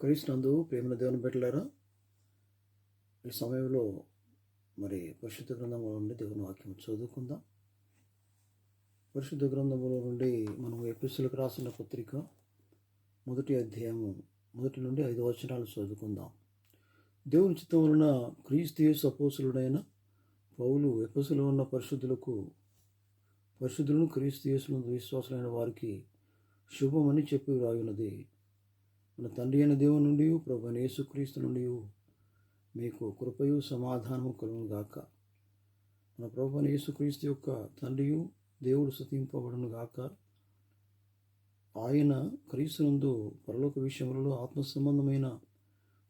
క్రీస్తునందు ప్రేమల దేవుని బిడ్డలారా ఈ సమయంలో మరి పరిశుద్ధ గ్రంథంలో నుండి దేవుని వాక్యం చదువుకుందాం. పరిశుద్ధ గ్రంథంలో నుండి మనం ఎపిసులకు రాసిన పత్రిక మొదటి అధ్యాయము మొదటి నుండి ఐదు వచనాలు చదువుకుందాం. దేవుని చిత్తం వలన క్రీస్తు సపోసులుడైన పౌలు ఎపసులో ఉన్న పరిశుద్ధులకు పరిశుద్ధులను క్రీస్తు యేసులను విశ్వాసులైన వారికి శుభమని చెప్పి వ్రాయున్నది. మన తండ్రి అయిన దేవుని నుండి ప్రభు యేసుక్రీస్తు నుండి మీకు కృపయు సమాధానము కలుగును గాక. మన ప్రభు యేసుక్రీస్తు యొక్క తండ్రియు దేవుడు స్థుతింపబడును గాక. ఆయన క్రీస్తునందు పరలోక విషయములలో ఆత్మ సంబంధమైన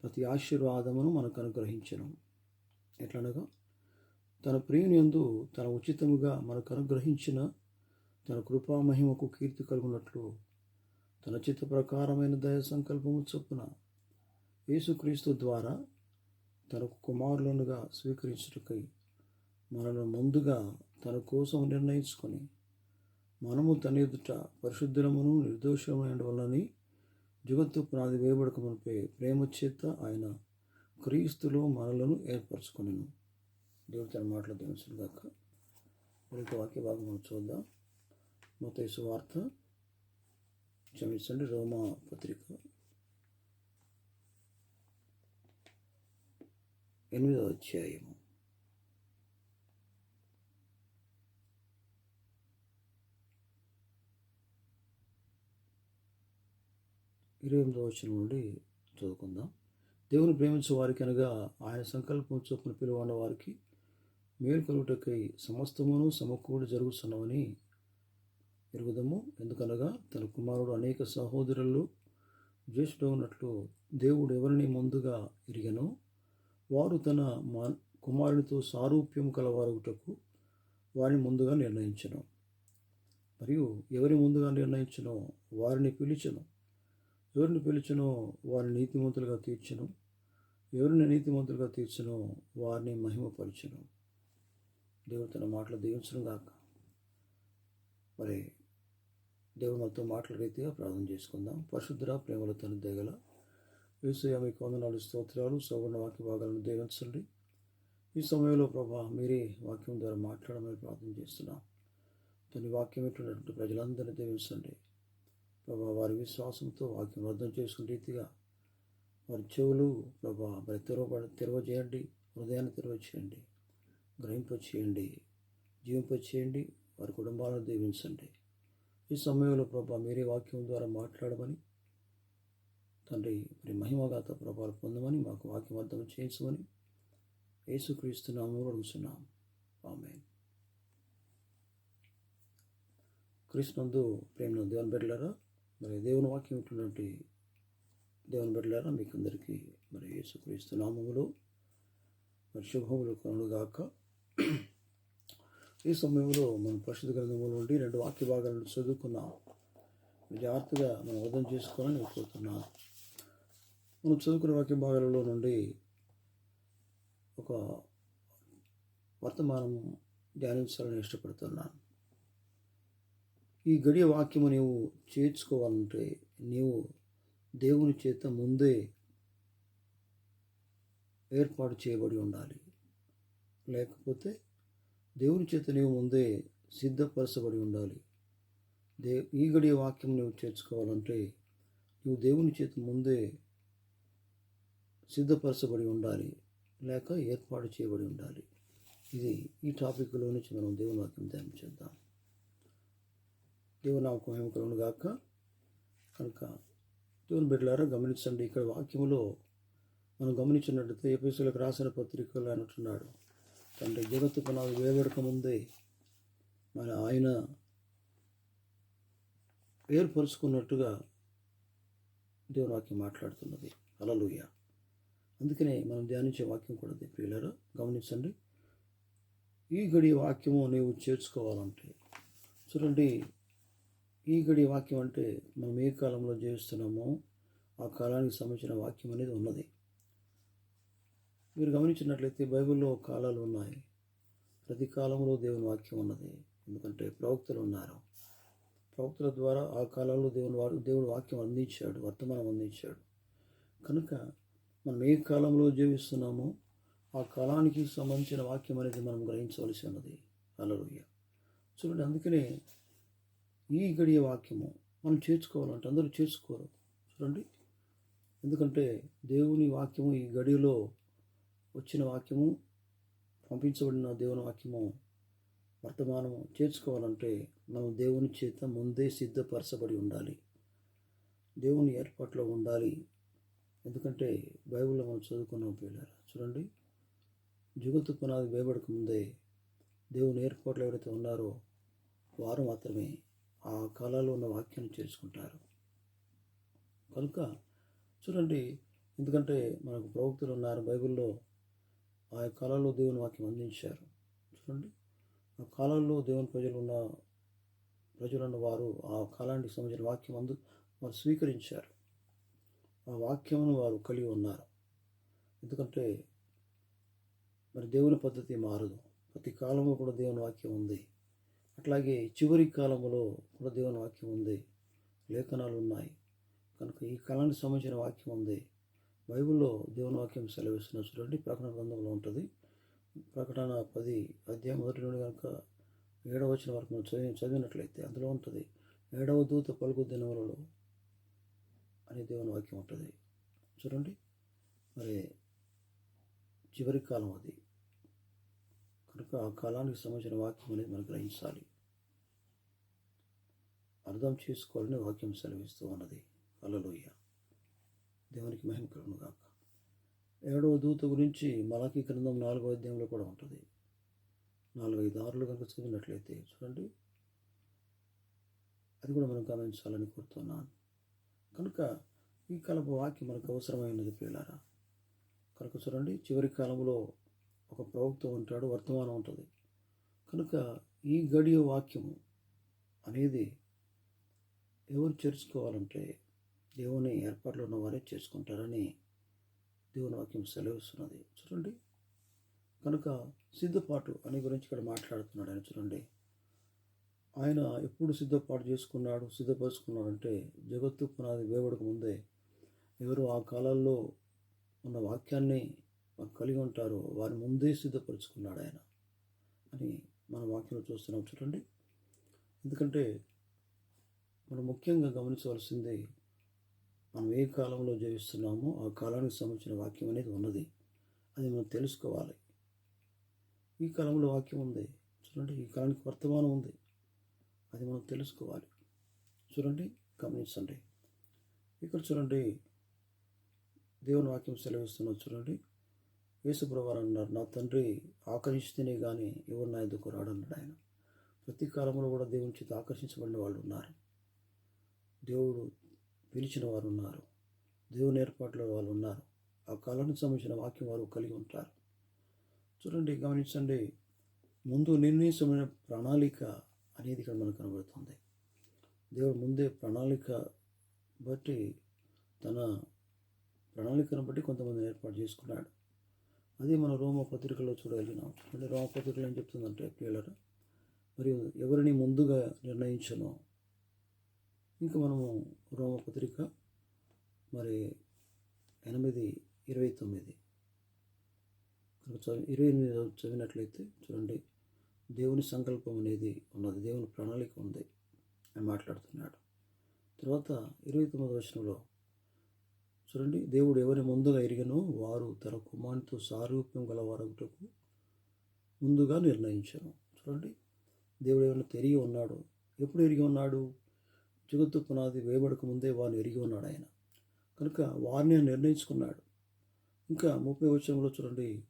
ప్రతి ఆశీర్వాదమును మనకు అనుగ్రహించను. ఎట్లనగా తన ప్రియునియందు తన ఉచితముగా మనకు అనుగ్రహించిన తన కృపా మహిమకు కీర్తి కలుగునట్లు తన చిత్త ప్రకారమైన దయ సంకల్పము చొప్పున యేసుక్రీస్తు ద్వారా తనకు కుమారులనుగా స్వీకరించుటకై మనను ముందుగా తన కోసం నిర్ణయించుకొని మనము తన ఎదుట పరిశుద్ధులమును నిర్దోషమైన వల్లని జగత్తు పునాది వేయబడకమునిపై ప్రేమ చేత ఆయన క్రీస్తులో మనలను ఏర్పరచుకొనెను. దేవుడు తన మాటలు దినసుగాక మరింత వాక్య భాగం చూద్దాం. మొత్త వార్త క్షమించండి రోమా పత్రిక. ఎనిమిదో అధ్యాయము. ఇరవై ఎనిమిదో వచ్చిన నుండి చదువుకుందాం. దేవుని ప్రేమించే వారికి అనగా ఆయన సంకల్పం చొప్పున పిలువన్న వారికి మేలు కలుగుటకై సమస్తమును సమకూడి జరుగుతున్నవని ఎరుగుదము ఎందుకనగా తన కుమారుడు అనేక సహోదరులు జ్యేష్ఠుడు ఉన్నట్లు దేవుడు ఎవరిని ముందుగా ఎరిగనో వారు తన మా కుమారునితో సారూప్యం కలవారుటకు వారిని ముందుగా నిర్ణయించను. మరియు ఎవరి ముందుగా నిర్ణయించనో వారిని పిలిచను. ఎవరిని పిలిచనో వారిని నీతిమంతులుగా తీర్చను. ఎవరిని నీతిమంతులుగా తీర్చనో వారిని మహిమపరచను. దేవుడు తన మాటలు దీవించను గాక మరి దేవుడు మనతో మాటల రీతిగా ప్రార్థన చేసుకుందాం. పరిశుద్ధుర ప్రేమల తన దేగల వేసయ మీకు వందనాలు స్తోత్రాలు సౌవర్ణ వాక్య భాగాలను దేవించండి ఈ సమయంలో ప్రభా మీరే వాక్యం ద్వారా మాట్లాడమని ప్రార్థన చేస్తున్నాం. దాని వాక్యం ఎటువంటి ప్రజలందరినీ దేవించండి ప్రభా వారి విశ్వాసంతో వాక్యం అర్థం చేసుకునే రీతిగా వారి చెవులు ప్రభా మరి తెరవ తెరవచేయండి హృదయాన్ని తెరవ చేయండి జీవింపచేయండి. జీవింప చేయండి వారి కుటుంబాలను దీవించండి ఈ సమయంలో ప్రభా మీరే వాక్యం ద్వారా మాట్లాడమని తండ్రి మరి మహిమగాత ప్రభావాలు పొందమని మాకు వాక్యం అర్థం చేయించమని యేసుక్రీస్తున్నాము అడుగుతున్నాం ఆమె కృష్ణందు ప్రేమ దేవుని బిడ్డలారా మరి దేవుని వాక్యం ఉంటున్నటువంటి దేవుని బిడ్డలారా మీకు అందరికీ మరి యేసుక్రీస్తు నామములు మరి శుభములు కనుగాక. ఈ సమయంలో మనం పరిశుద్ధ గ్రంథంలో నుండి రెండు వాక్య భాగాలను చదువుకున్నాం. జాగ్రత్తగా మనం అర్థం చేసుకోవాలని నేను కోరుతున్నాను. మనం చదువుకున్న వాక్య భాగాలలో నుండి ఒక వర్తమానం ధ్యానించాలని ఇష్టపడుతున్నాను. ఈ గడియ వాక్యము నీవు చేర్చుకోవాలంటే నీవు దేవుని చేత ముందే ఏర్పాటు చేయబడి ఉండాలి. లేకపోతే దేవుని చేత నీవు ముందే సిద్ధపరచబడి ఉండాలి. దే ఈ గడి వాక్యం నువ్వు చేర్చుకోవాలంటే నువ్వు దేవుని చేత ముందే సిద్ధపరచబడి ఉండాలి లేక ఏర్పాటు చేయబడి ఉండాలి. ఇది ఈ టాపిక్లో నుంచి మనం దేవుని వాక్యం ధ్యానం చేద్దాం. దేవుని నామకం కలుగును గాక. కనుక దేవుని బిడ్డలారా గమనించండి ఇక్కడ వాక్యములో మనం గమనించినట్లయితే ఎపిసోడ్లకు రాసిన పత్రికలు అంటున్నాడు. తండ్రి జగత్తు పునాది వేయబడక ముందే మన ఆయన ఏర్పరుచుకున్నట్టుగా దేవుని వాక్యం మాట్లాడుతున్నది. అలలుయ అందుకనే మనం ధ్యానించే వాక్యం కూడా అది ప్రియులరా గమనించండి. ఈ గడి వాక్యము నీవు చేర్చుకోవాలంటే చూడండి ఈ గడి వాక్యం అంటే మనం ఏ కాలంలో జీవిస్తున్నామో ఆ కాలానికి సంబంధించిన వాక్యం అనేది ఉన్నది. మీరు గమనించినట్లయితే బైబిల్లో కాలాలు ఉన్నాయి. ప్రతి కాలంలో దేవుని వాక్యం ఉన్నది. ఎందుకంటే ప్రవక్తలు ఉన్నారు. ప్రవక్తల ద్వారా ఆ కాలంలో దేవుని వా- దేవుడు వాక్యం అందించాడు వర్తమానం అందించాడు. కనుక మనం ఏ కాలంలో జీవిస్తున్నామో ఆ కాలానికి సంబంధించిన వాక్యం అనేది మనం గ్రహించవలసి ఉన్నది. అలరుయ్య చూడండి అందుకనే ఈ గడియ వాక్యము మనం చేర్చుకోవాలంటే అందరూ చేర్చుకోరు. చూడండి ఎందుకంటే దేవుని వాక్యము ఈ గడిలో వచ్చిన వాక్యము పంపించబడిన దేవుని వాక్యము వర్తమానము చేర్చుకోవాలంటే మనం దేవుని చేత ముందే సిద్ధపరచబడి ఉండాలి. దేవుని ఏర్పాట్లో ఉండాలి. ఎందుకంటే బైబిల్లో మనం చదువుకున్నాం పిల్లలు. చూడండి. జగత్తు పునాది వేయబడక ముందే దేవుని ఏర్పాట్లు ఎవరైతే ఉన్నారో వారు మాత్రమే ఆ కాలాల్లో ఉన్న వాక్యాన్ని చేర్చుకుంటారు. కనుక చూడండి. ఎందుకంటే మనకు ప్రవక్తులు ఉన్నారు బైబిల్లో ఆ కాలాల్లో దేవుని వాక్యం అందించారు. చూడండి. ఆ కాలాల్లో దేవుని ప్రజలు ఉన్న ప్రజలున్న వారు ఆ కాలానికి సంబంధించిన వాక్యం అందు వారు స్వీకరించారు. ఆ వాక్యమును వారు కలిగి ఉన్నారు. ఎందుకంటే మరి దేవుని పద్ధతి మారదు. ప్రతి కాలంలో కూడా దేవుని వాక్యం ఉంది. అట్లాగే చివరి కాలంలో కూడా దేవుని వాక్యం ఉంది. లేఖనాలు ఉన్నాయి. కనుక ఈ కాలానికి సంబంధించిన వాక్యం ఉంది. బైబిల్లో దేవుని వాక్యం సెలవిస్తున్న చూడండి ప్రకటన గ్రంథంలో ఉంటుంది. ప్రకటన పది అధ్యాయం మొదటి నుండి కనుక ఏడవ వచ్చిన వరకు మనం చదివి చదివినట్లయితే అందులో ఉంటుంది ఏడవ దూత పలుకు దినములలో అని దేవుని వాక్యం ఉంటుంది. చూడండి మరి చివరి కాలం అది. కనుక ఆ కాలానికి సంబంధించిన వాక్యం అనేది మనం గ్రహించాలి. అర్థం చేసుకోవాలని వాక్యం సెలవిస్తూ ఉన్నది. అలలోయ దేవునికి మహిమ కలుగును గాక. ఏడవ దూత గురించి మలకి గ్రంథం నాలుగో అధ్యాయంలో కూడా ఉంటుంది. నాలుగైదు ఆరులు కనుక చదివినట్లయితే చూడండి. అది కూడా మనం గమనించాలని కోరుతున్నాను. కనుక ఈ కలప వాక్యం మనకు అవసరమైనది పిల్లారా కనుక చూడండి చివరి కాలంలో ఒక ప్రవక్త ఉంటాడు వర్తమానం ఉంటుంది. కనుక ఈ గడియ వాక్యము అనేది ఎవరు చేర్చుకోవాలంటే దేవుని ఏర్పాట్లు ఉన్నవారే చేసుకుంటారని దేవుని వాక్యం సెలవిస్తున్నది. చూడండి. కనుక సిద్ధపాటు అని గురించి ఇక్కడ మాట్లాడుతున్నాడు ఆయన చూడండి. ఆయన ఎప్పుడు సిద్ధపాటు చేసుకున్నాడు సిద్ధపరుచుకున్నాడు అంటే జగత్తు పునాది వేవడక ముందే ఎవరు ఆ కాలాల్లో ఉన్న వాక్యాన్ని కలిగి ఉంటారో వారి ముందే సిద్ధపరుచుకున్నాడు ఆయన అని మన వాక్యంలో చూస్తున్నాం. చూడండి. ఎందుకంటే మనం ముఖ్యంగా గమనించవలసింది మనం ఏ కాలంలో జీవిస్తున్నామో ఆ కాలానికి సంబంధించిన వాక్యం అనేది ఉన్నది. అది మనం తెలుసుకోవాలి. ఈ కాలంలో వాక్యం ఉంది. చూడండి ఈ కాలానికి వర్తమానం ఉంది. అది మనం తెలుసుకోవాలి. చూడండి గమనించండి. ఇక్కడ చూడండి దేవుని వాక్యం సెలవిస్తున్నది చూడండి. యేసుప్రవారు అన్నారు నా తండ్రి ఆకర్షిస్తేనే కానీ ఎవరు నా ఎందుకు రాడన్నాడు ఆయన. ప్రతి కాలంలో కూడా దేవుని చేత ఆకర్షించబడిన వాళ్ళు ఉన్నారు. దేవుడు పిలిచిన వారు ఉన్నారు దేవుని ఏర్పాట్లో వాళ్ళు ఉన్నారు ఆ కాలానికి సంబంధించిన వాక్యం వారు కలిగి ఉంటారు. చూడండి గమనించండి. ముందు నిర్ణయించమైన ప్రణాళిక అనేది ఇక్కడ మనకు కనబడుతుంది. దేవుడు ముందే ప్రణాళిక బట్టి తన ప్రణాళికను బట్టి కొంతమందిని ఏర్పాటు చేసుకున్నాడు. అది మన రోమ పత్రికలో చూడగలిగినాం. అంటే రోమ పత్రికలు ఏం చెప్తుందంటే పిల్లలు మరియు ఎవరిని ముందుగా నిర్ణయించను? ఇంకా మనము రోమ పత్రిక మరి ఎనిమిది ఇరవై తొమ్మిది. ఇరవై ఎనిమిది చదివినట్లయితే చూడండి దేవుని సంకల్పం అనేది ఉన్నది దేవుని ప్రణాళిక ఉంది అని మాట్లాడుతున్నాడు. తర్వాత ఇరవై తొమ్మిది వచనంలో చూడండి దేవుడు ఎవరి ముందుగా ఎరిగనో వారు తన కుమారునితో సారూప్యం గల గలవారగుటకు ముందుగా నిర్ణయించాను. చూడండి దేవుడు ఎవరిని తిరిగి ఉన్నాడు ఎప్పుడు ఎరిగి ఉన్నాడు? జగత్తు పునాది వేయబడక ముందే వారిని ఎరిగి ఉన్నాడు ఆయన. కనుక వారిని నిర్ణయించుకున్నాడు. ఇంకా ముప్పై వచ్చంలో చూడండి.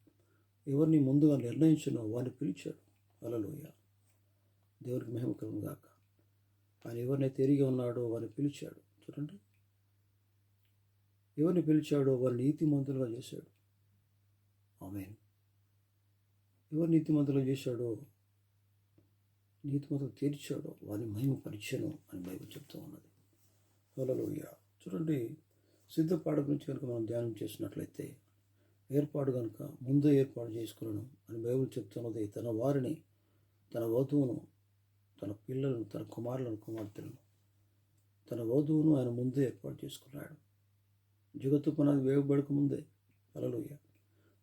ఎవరిని ముందుగా నిర్ణయించినో వారిని పిలిచాడు. అలలోయ దేవుడికి మహిమ గాక. ఆయన ఎవరినైతే ఎరిగి ఉన్నాడో వారిని పిలిచాడు. చూడండి. ఎవరిని పిలిచాడో వారిని నీతిమంతులుగా చేశాడు. ఆమె ఎవరు నీతిమంతులుగా చేశాడో నీతిమంతులు తీర్చాడో. వారిని మహిమ పరిచయం అని బైబిల్ చెప్తూ ఉన్నది. హలోయ చూడండి సిద్ధపాడ గురించి కనుక మనం ధ్యానం చేసినట్లయితే ఏర్పాటు కనుక ముందే ఏర్పాటు చేసుకున్నాను అని బైబిల్ చెప్తున్నది. తన వారిని తన వధువును తన పిల్లలను తన కుమారులను కుమార్తెలను తన వధువును ఆయన ముందే ఏర్పాటు చేసుకున్నాడు. జగత్తు పునాది వేయబడక ముందే. అలలోయ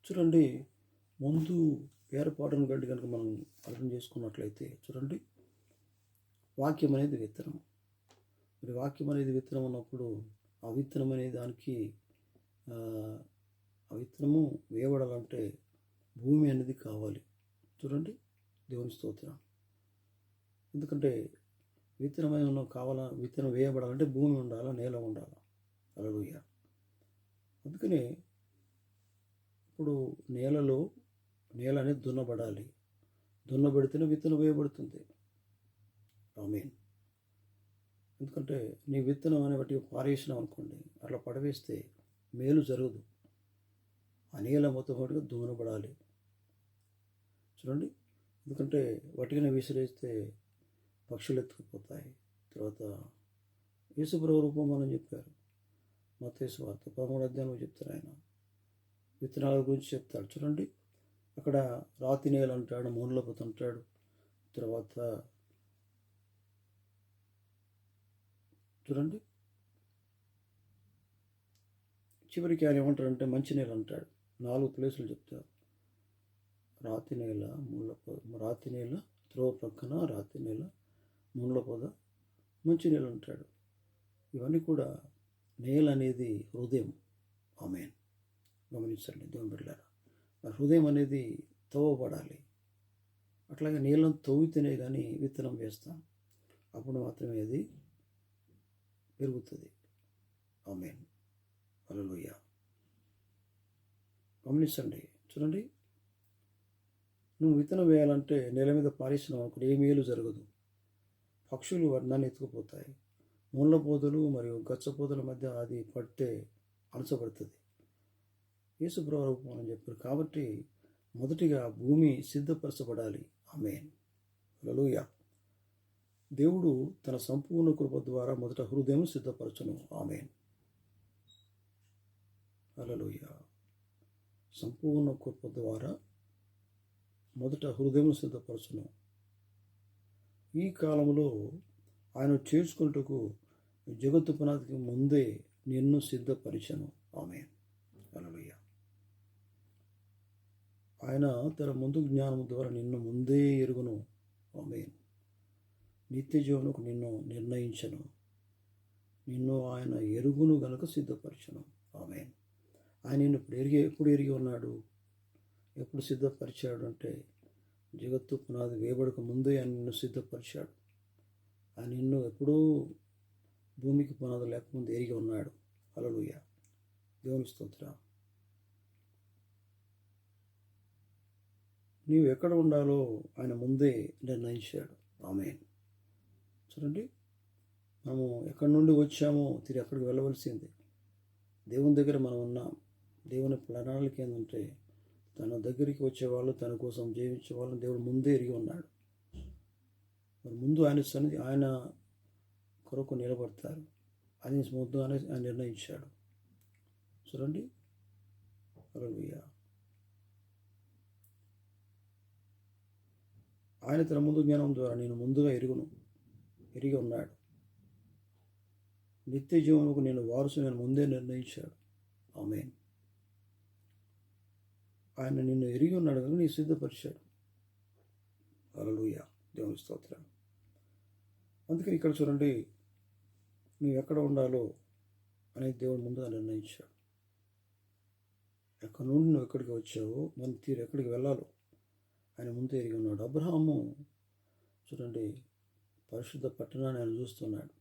చూడండి ముందు ఏర్పాటును గడ్డి కనుక మనం అర్థం చేసుకున్నట్లయితే చూడండి వాక్యం అనేది విత్తనం. మరి వాక్యం అనేది విత్తనం ఉన్నప్పుడు ఆ విత్తనం అనే దానికి ఆ, విత్తనము వేయబడాలంటే భూమి అనేది కావాలి. చూడండి దేవుని స్తోత్రం. ఎందుకంటే విత్తనం కావాలా విత్తనం వేయబడాలంటే భూమి ఉండాలా నేల ఉండాలా? అలలుయ్య అందుకనే ఇప్పుడు నేలలో నేల అనేది దున్నబడాలి. దున్నబడితేనే విత్తనం వేయబడుతుంది. ఆమీన్. ఎందుకంటే నీ విత్తనం అనే పారేసినాం అనుకోండి అట్లా పడవేస్తే మేలు జరగదు. ఆ నేల మొత్తం ఒకటిగా దున్నబడాలి. చూడండి. ఎందుకంటే వటికనే విసిరేస్తే పక్షులు ఎత్తుకుపోతాయి. తర్వాత యేసుప్రభు రూపం అని చెప్పారు. మతేసు వార్త పదమూడు అధ్యాయంలో చెప్తారు ఆయన. విత్తనాల గురించి చెప్తారు చూడండి. అక్కడ రాతి నేల అంటాడు మూలపతి అంటాడు తర్వాత చూడండి. చివరికి ఆయన ఏమంటాడంటే మంచి నేల అంటాడు. నాలుగు ప్లేసులు చెప్తారు రాతి నేల ముళ్ళ రాతి నేల త్రోవ ప్రక్కన రాతి నేల ముళ్ళ పొద మంచి నేల అంటాడు. ఇవన్నీ కూడా నేల అనేది హృదయం. ఆమె గమనించండి దేవుని బిడ్డలారా. హృదయం అనేది తవ్వబడాలి. అట్లాగే నీళ్ళను తవ్వితేనే కానీ విత్తనం వేస్తాం. అప్పుడు మాత్రమే అది పెరుగుతుంది. ఆమెన్. అలలోయ గమనించండి. చూడండి. నువ్వు విత్తనం వేయాలంటే నేల మీద పారేసినావు అక్కడ ఏ మేలు జరగదు. పక్షులు వర్ణాన్ని ఎత్తుకుపోతాయి. ముళ్ళ పొదలు మరియు గచ్చపోదల మధ్య అది పడితే అణచబడుతుంది యేసుప్రభు అని చెప్పారు. కాబట్టి మొదటిగా భూమి సిద్ధపరచబడాలి. ఆమె లలుయ దేవుడు తన సంపూర్ణ కృప ద్వారా మొదట హృదయం సిద్ధపరచును. ఆమె అలలోయ సంపూర్ణ కృప ద్వారా మొదట హృదయం సిద్ధపరచును. ఈ కాలంలో ఆయన చేర్చుకుంటకు జగత్తు పునాదికి ముందే నిన్ను సిద్ధపరిచను. ఆమె అలలుయ ఆయన తన ముందు జ్ఞానం ద్వారా నిన్ను ముందే ఎరుగును. ఆమె నిత్య జీవనకు నిన్ను నిర్ణయించను. నిన్ను ఆయన ఎరుగును గనుక సిద్ధపరచను. ఆమె ఆయన నిన్ను ఇప్పుడు ఎరిగి ఎప్పుడు ఎరిగి ఉన్నాడు? ఎప్పుడు సిద్ధపరిచాడు అంటే జగత్తు పునాది వేయబడక ముందే ఆయన నిన్ను సిద్ధపరిచాడు. ఆయన నిన్ను ఎప్పుడూ భూమికి పునాది లేకముందు ఎరిగి ఉన్నాడు. అలలుయ దేవుని స్తోత్ర. నీవు ఎక్కడ ఉండాలో ఆయన ముందే నిర్ణయించాడు. ఆమె చూడండి. మనము ఎక్కడి నుండి వచ్చామో తిరిగి అక్కడికి వెళ్ళవలసింది. దేవుని దగ్గర మనం ఉన్నాం. దేవుని ప్రణాళిక ఏంటంటే తన దగ్గరికి వచ్చేవాళ్ళు తన కోసం జీవించే వాళ్ళని దేవుడు ముందే ఎరిగి ఉన్నాడు. మరి ముందు ఆయన సన్నిధి ఆయన కొరకు నిలబడతారు. అని ముందు ఆయన ఆయన నిర్ణయించాడు. చూడండి. అలా ఆయన తన ముందు జ్ఞానం ద్వారా నేను ముందుగా ఎరుగును ఎరిగి ఉన్నాడు. నిత్య జీవనకు నేను వారసు నేను ముందే నిర్ణయించాడు. ఆమె ఆయన నిన్ను ఎరిగి ఉన్నాడు కనుక నీ సిద్ధపరిచాడు. అలలుయ దేవుని స్తోత్రం. అందుకే ఇక్కడ చూడండి నువ్వు ఎక్కడ ఉండాలో అనేది దేవుడు ముందుగా నిర్ణయించాడు. ఎక్కడి నుండి నువ్వు ఎక్కడికి వచ్చావో మన తీరు ఎక్కడికి వెళ్ళాలో ఆయన ముందు ఎరిగి ఉన్నాడు. అబ్రహాము చూడండి పరిశుద్ధ పట్టణాన్ని ఆయన చూస్తున్నాడు.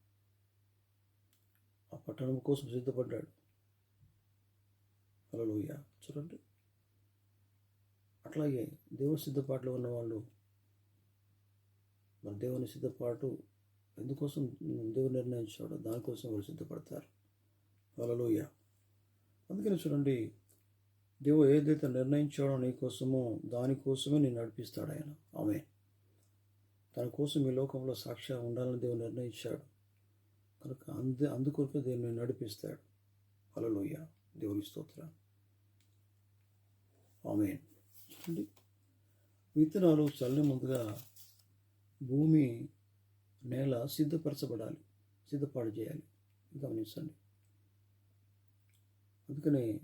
ఆ పట్టణం కోసం సిద్ధపడ్డాడు. అలలోయ చూడండి. అట్లాగే దేవుని సిద్ధపాటులో ఉన్న వాళ్ళు మన దేవుని సిద్ధపాటు ఎందుకోసం దేవుడు నిర్ణయించాడో దానికోసం వాళ్ళు సిద్ధపడతారు. అలలోయ అందుకని చూడండి దేవుడు ఏదైతే నిర్ణయించాడో నీకోసమో దానికోసమే నేను నడిపిస్తాడు ఆయన. ఆమె తన కోసం ఈ లోకంలో సాక్ష్యం ఉండాలని దేవుడు నిర్ణయించాడు. కనుక అందు అందుకొరకే దేవుని నడిపిస్తాడు. అలలోయ దేవుని స్తోత్ర ఆమె చూడండి. విత్తనాలు చల్లని ముందుగా భూమి నేల సిద్ధపరచబడాలి సిద్ధపాటు చేయాలి. గమనించండి. అందుకని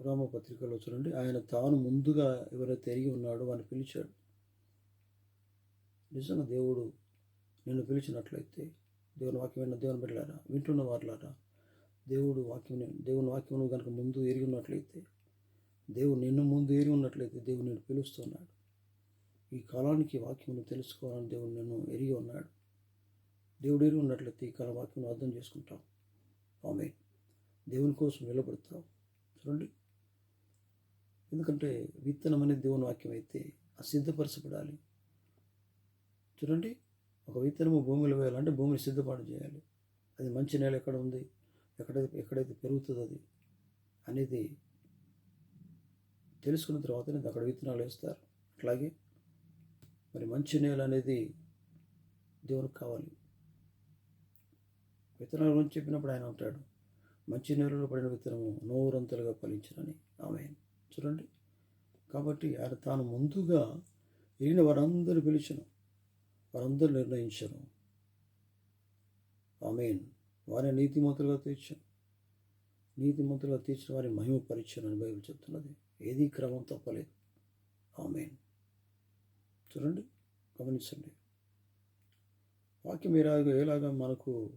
రామపత్రికలో చూడండి. ఆయన తాను ముందుగా ఎవరైతే ఎరిగి ఉన్నాడో వాడిని పిలిచాడు. నిజంగా దేవుడు నిన్ను పిలిచినట్లయితే దేవుని వాక్యం విన్న దేవుని బిడ్డలారా వింటున్న వారులారా దేవుడు వాక్యం దేవుని వాక్యం కనుక ముందు ఎరిగి ఉన్నట్లయితే దేవుడు నిన్ను ముందు ఎరిగి ఉన్నట్లయితే దేవుడు నేను పిలుస్తున్నాడు. ఈ కాలానికి వాక్యం తెలుసుకోవాలని దేవుడు నిన్ను ఎరిగి ఉన్నాడు. దేవుడు ఎరిగి ఉన్నట్లయితే ఈ కాల వాక్యం అర్థం చేసుకుంటాం. ఆమె దేవుని కోసం నిలబడతాం. చూడండి. ఎందుకంటే విత్తనం అనేది దేవుని వాక్యం అయితే అసిద్ధపరచబడాలి. చూడండి ఒక విత్తనము భూమిలో వేయాలంటే భూమిని సిద్ధపాటు చేయాలి. అది మంచి నేల ఎక్కడ ఉంది? ఎక్కడైతే ఎక్కడైతే పెరుగుతుంది అది అనేది తెలుసుకున్న తర్వాతనే అక్కడ విత్తనాలు వేస్తారు. అట్లాగే మరి మంచి నేల అనేది దేవునికి కావాలి. విత్తనాల గురించి చెప్పినప్పుడు ఆయన అంటాడు మంచి నేలలో పడిన విత్తనము నోరంతలుగా ఫలించినని. ఆమె చూడండి. కాబట్టి ఆయన తాను ముందుగా వెళ్ళిన వారందరూ పిలిచను. వారందరూ నిర్ణయించను. ఆమెన్. వారిని నీతిమంతులుగా తీర్చను. నీతిమంతులుగా తీర్చిన వారి మహిమ పరిచయం అని బైబిల్ చెప్తున్నది. ఏది క్రమం తప్పలేదు. ఆమెన్. చూడండి. గమనించండి. వాక్యం ఎలాగ ఎలాగా మనకు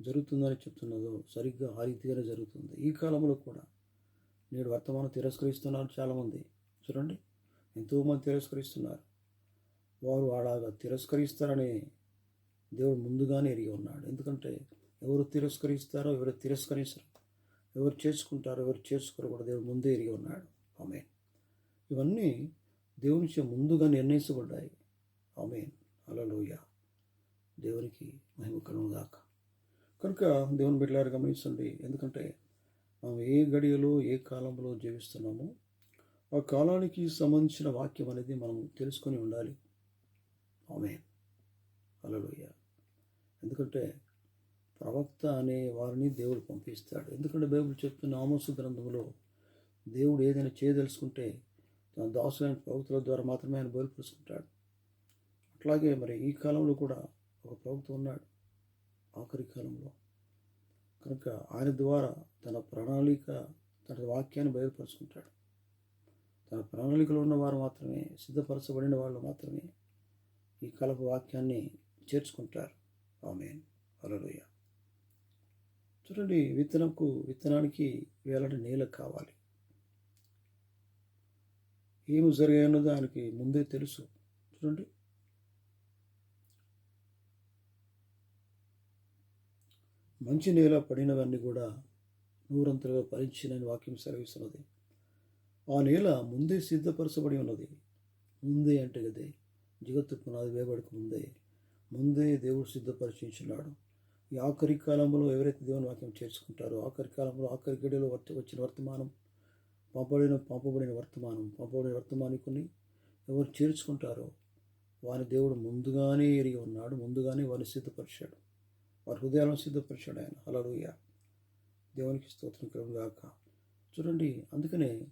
జరుగుతుందని చెప్తున్నదో సరిగ్గా ఆ రీతిగానే జరుగుతుంది. ఈ కాలంలో కూడా నేడు వర్తమానం తిరస్కరిస్తున్నారు చాలామంది. చూడండి ఎంతోమంది తిరస్కరిస్తున్నారు. వారు అలాగా తిరస్కరిస్తారని దేవుడు ముందుగానే ఎరిగి ఉన్నాడు. ఎందుకంటే ఎవరు తిరస్కరిస్తారో ఎవరు తిరస్కరిస్తారు ఎవరు చేసుకుంటారో ఎవరు చేసుకోరు కూడా దేవుడు ముందే ఎరిగి ఉన్నాడు. ఆమె ఇవన్నీ దేవునిచే ముందుగా నిర్ణయించబడ్డాయి. ఆమె అలలోయ దేవునికి మహిమ కలుగుగాక కనుక దేవుని బిడ్డలారు గమనించండి. ఎందుకంటే మనం ఏ గడియలో ఏ కాలంలో జీవిస్తున్నామో ఆ కాలానికి సంబంధించిన వాక్యం అనేది మనం తెలుసుకొని ఉండాలి. ఆమె అలలోయ ఎందుకంటే ప్రవక్త అనే వారిని దేవుడు పంపిస్తాడు. ఎందుకంటే బైబిల్ చెప్తున్న ఆమోసు గ్రంథంలో దేవుడు ఏదైనా చేయదలుచుకుంటే తన దాసులైన ప్రవక్తల ద్వారా మాత్రమే ఆయన బయలుపరుచుకుంటాడు. అట్లాగే మరి ఈ కాలంలో కూడా ఒక ప్రవక్త ఉన్నాడు. ఆఖరి కాలంలో. కనుక ఆయన ద్వారా తన ప్రణాళిక తన వాక్యాన్ని బయలుపరుచుకుంటాడు. తన ప్రణాళికలో ఉన్నవారు మాత్రమే సిద్ధపరచబడిన వాళ్ళు మాత్రమే ఈ కలప వాక్యాన్ని చేర్చుకుంటారు. ఆమె అలలోయ చూడండి విత్తనంకు విత్తనానికి వేలాంటి నేల కావాలి. ఏమి జరిగాయన్నదో దానికి ముందే తెలుసు. చూడండి మంచి నేల పడినవన్నీ కూడా నూరంతలుగా ఫలించినని వాక్యం సెలవిస్తున్నది. ఆ నేల ముందే సిద్ధపరచబడి ఉన్నది. ముందే అంటే కదే జగత్తు పునాది వేయబడక ముందే ముందే దేవుడు సిద్ధపరిచించున్నాడు. ఈ ఆఖరి కాలంలో ఎవరైతే దేవుని వాక్యం చేర్చుకుంటారో ఆఖరి కాలంలో ఆఖరి గడిలో వర్త వచ్చిన వర్తమానం పంపబడిన పంపబడిన వర్తమానం పంపబడిన వర్తమానికుని ఎవరు చేర్చుకుంటారో వారి దేవుడు ముందుగానే ఎరిగి ఉన్నాడు ముందుగానే వారిని సిద్ధపరిచాడు. వారి హృదయాలను సిద్ధపరిచాడు ఆయన. అలలుయ దేవునికి స్తోత్రం కలుగుగాక చూడండి అందుకనే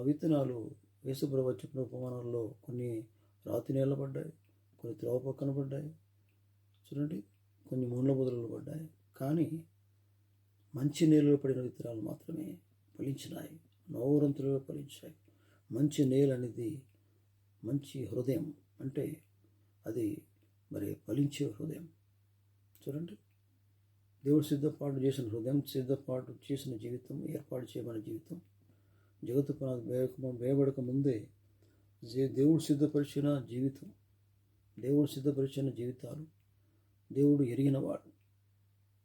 విత్తనాలు వేసుప్రభ చెప్పిన ఉపమానాల్లో కొన్ని రాతి నేల పడ్డాయి కొన్ని త్రోవ పక్కన పడ్డాయి చూడండి కొన్ని మూల బుదలు పడ్డాయి. కానీ మంచి నేలలో పడిన విత్తనాలు మాత్రమే ఫలించినాయి. నవరంతులుగా ఫలించాయి. మంచి నేల అనేది మంచి హృదయం. అంటే అది మరి ఫలించే హృదయం. చూడండి. దేవుడు సిద్ధపాటు చేసిన హృదయం సిద్ధపాటు చేసిన జీవితం ఏర్పాటు చేయమని జీవితం. జగత్తు పునాది వేయక వేయబడక ముందే దేవుడు సిద్ధపరిచిన జీవితం దేవుడు సిద్ధపరిచిన జీవితాలు దేవుడు ఎరిగినవాడు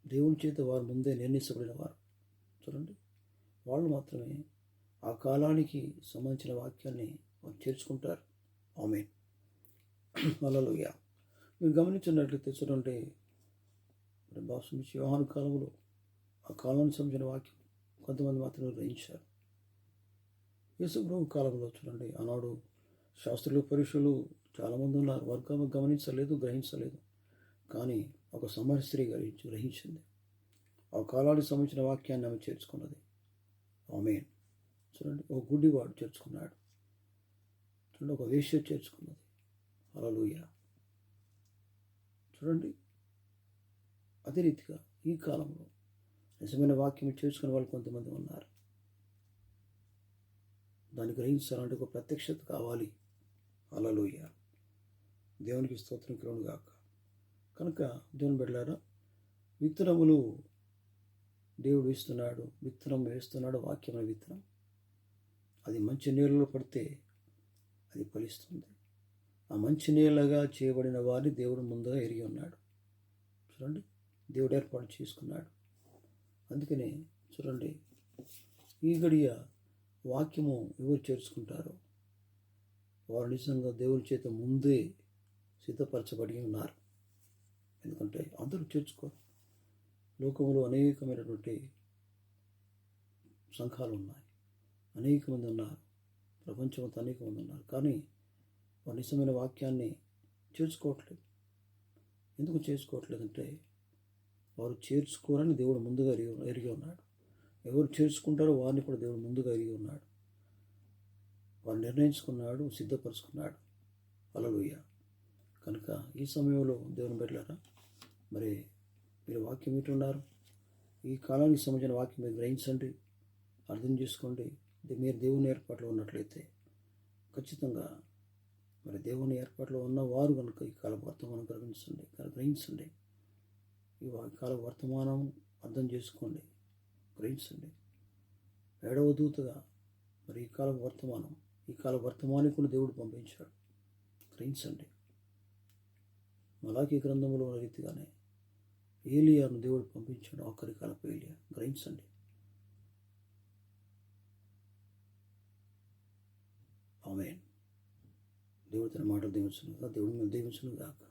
దేవుని చేత వారు ముందే నిర్ణయించబడిన వారు. చూడండి. వాళ్ళు మాత్రమే ఆ కాలానికి సంబంధించిన వాక్యాన్ని వారు చేర్చుకుంటారు. ఆమె అలలోయ మీరు గమనించినట్లయితే చూడండి మరి నుంచి వివాహ కాలంలో ఆ కాలానికి సంబంధించిన వాక్యం కొంతమంది మాత్రమే గ్రహించారు. యేసుప్రభు కాలంలో చూడండి ఆనాడు శాస్త్రులు పరీక్షలు చాలామంది ఉన్నారు. వర్గం గమనించలేదు గ్రహించలేదు. కానీ ఒక సమర స్త్రీ గ్రహించి గ్రహించింది. ఆ కాలానికి సంబంధించిన వాక్యాన్ని ఆమె చేర్చుకున్నది. ఆమె చూడండి ఒక గుడ్డివాడు చేర్చుకున్నాడు. చూడండి ఒక వేష్య చేర్చుకున్నది. అలలుయ చూడండి అదే రీతిగా ఈ కాలంలో నిజమైన వాక్యం చేసుకునే వాళ్ళు కొంతమంది ఉన్నారు. దాన్ని గ్రహించాలంటే ఒక ప్రత్యక్షత కావాలి. అలలోయ దేవునికి స్తోత్రం కిరణ్ గాక. కనుక దేవుని బిడ్డలారా విత్తనములు దేవుడు ఇస్తున్నాడు విత్తనం వేస్తున్నాడు వాక్యమైన విత్తనం. అది మంచి నీళ్ళలో పడితే అది ఫలిస్తుంది. ఆ మంచి నీళ్ళగా చేయబడిన వారిని దేవుడు ముందుగా ఎరిగి ఉన్నాడు. చూడండి. దేవుడు ఏర్పాటు చేసుకున్నాడు. అందుకనే చూడండి ఈ గడియ వాక్యము ఎవరు చేర్చుకుంటారో వారు నిజంగా దేవుని చేత ముందే సిద్ధపరచబడి ఉన్నారు. ఎందుకంటే అందరూ చేర్చుకోరు. లోకంలో అనేకమైనటువంటి సంఘాలు ఉన్నాయి. అనేక మంది ఉన్నారు. ప్రపంచమంతా అనేక మంది ఉన్నారు. కానీ వారు నిజమైన వాక్యాన్ని చేర్చుకోవట్లేదు. ఎందుకు చేసుకోవట్లేదంటే వారు చేర్చుకోరని దేవుడు ముందుగా ఎరిగి ఎరిగి ఉన్నాడు. ఎవరు చేర్చుకుంటారో వారిని కూడా దేవుడు ముందుగా ఎరిగి ఉన్నాడు. వారు నిర్ణయించుకున్నాడు సిద్ధపరుచుకున్నాడు. అలలుయ్య కనుక ఈ సమయంలో దేవుని బిడ్డలారా మరి మీరు వాక్యం వింటున్నారు? ఈ కాలానికి సంబంధించిన వాక్యం మీరు గ్రహించండి అర్థం చేసుకోండి. మీరు దేవుని ఏర్పాట్లో ఉన్నట్లయితే ఖచ్చితంగా మరి దేవుని ఏర్పాట్లో ఉన్నవారు కనుక ఈ కాలం వర్తమానం గ్రహించండి గ్రహించండి. ఈ వాక్యాల వర్తమానం అర్థం చేసుకోండి గ్రహించండి. ఏడవ దూతగా మరి ఈ కాల వర్తమానం ఈ కాల వర్తమానికులు దేవుడు పంపించాడు. గ్రహించండి. మలాకి గ్రంథంలో ఉన్న రీతిగానే ఏలియాను దేవుడు పంపించాడు ఆఖరి కాలపు ఏలియా. గ్రహించండి. ఆమె దేవుడు తన మాట దీవించను దేవుడు మేము దీవించను కాక